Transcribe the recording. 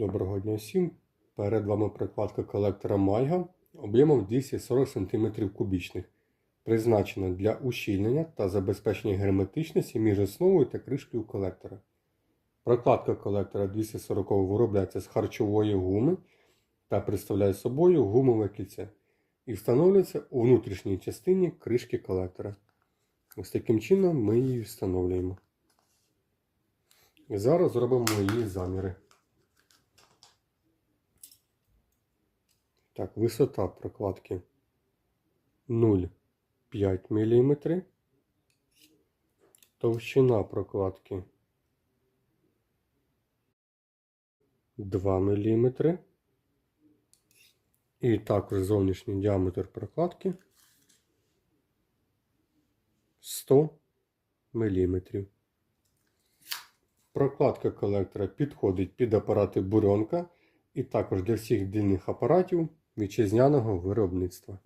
Доброго дня всім. Перед вами прокладка колектора Майга об'ємом 240 см кубічних, призначена для ущільнення та забезпечення герметичності між основою та кришкою колектора. Прокладка колектора 240 виробляється з харчової гуми та представляє собою гумове кільце і встановлюється у внутрішній частині кришки колектора. Ось таким чином ми її встановлюємо. І зараз зробимо її заміри. Так, висота прокладки 0,5 мм. Товщина прокладки 2 мм. І також зовнішній діаметр прокладки 100 мм. Прокладка колектора підходить під апарати бурьонка і також для всіх дільних апаратів вітчизняного виробництва.